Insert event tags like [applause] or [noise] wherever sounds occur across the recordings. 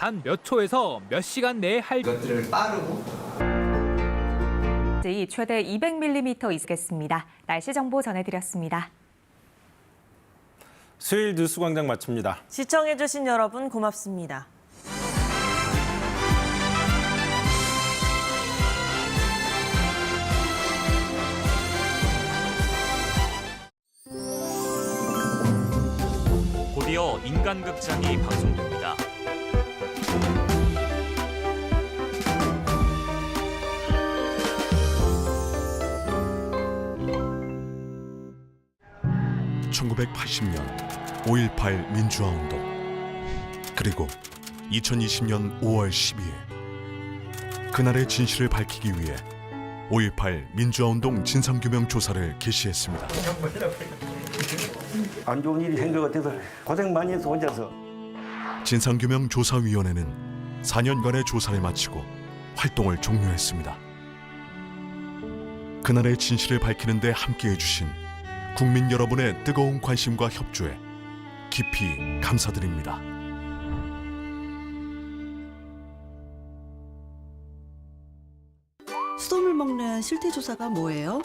단 몇 초에서 몇 시간 내에 할 이것들을 빠르고 이 최대 200mm 있겠습니다. 날씨 정보 전해드렸습니다. 수요일 뉴스광장 마칩니다. 시청해주신 여러분 고맙습니다. 곧이어 인간극장이 방송됩니다. (1980년) (5.18) 민주화 운동 그리고 (2020년 5월 12일) 그날의 진실을 밝히기 위해 (5.18) 민주화 운동 진상규명 조사를 개시했습니다 안 좋은 일이 것 같아서 고생 많이 했어 혼자서 진상규명 조사위원회는 4년간의 조사를 마치고 활동을 종료했습니다. 그날의 진실을 밝히는 데 함께해 주신 국민 여러분의 뜨거운 관심과 협조에 깊이 감사드립니다. 수돗물 먹는 실태 조사가 뭐예요?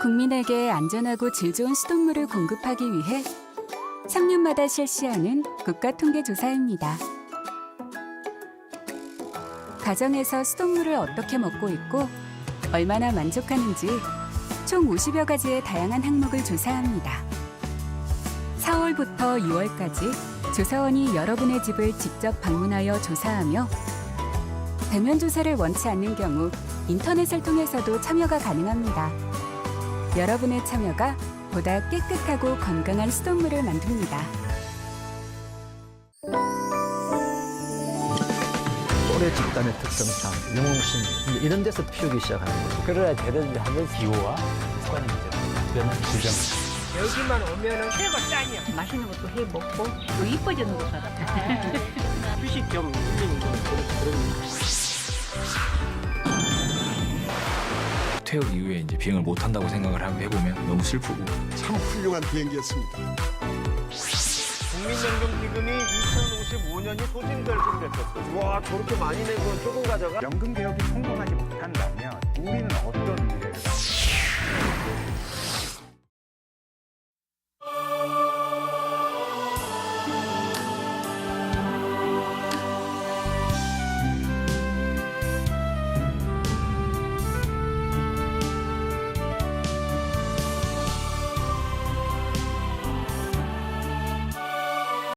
국민에게 안전하고 질 좋은 수돗물을 공급하기 위해 3년마다 실시하는 국가통계조사입니다. 가정에서 수돗물을 어떻게 먹고 있고 얼마나 만족하는지 총 50여 가지의 다양한 항목을 조사합니다. 4월부터 6월까지 조사원이 여러분의 집을 직접 방문하여 조사하며 대면 조사를 원치 않는 경우 인터넷을 통해서도 참여가 가능합니다. 여러분의 참여가 보다 깨끗하고 건강한 수돗물을 만듭니다. 또래 집단의 특성상 영웅심 이런 데서 피우기 시작하는 거죠. 그래야 되는데 하면 기호와 습관이죠. 변한 지정. 여기만 오면은 새거 짱이야. 맛있는 것도 해 먹고 또 이뻐지는 것 같아. [laughs] 휴식 겸뭐 그런 그런. 퇴역 이후에 이제 비행을 못 한다고 생각을 하고 해보면 너무 슬프고 참 훌륭한 비행기였습니다. 국민연금기금이 2055년이 소진될 준비했었어 와 저렇게 많이 내고 조금 가져가 연금 개혁이 성공하지 못한다면 우리는 어떤 미래를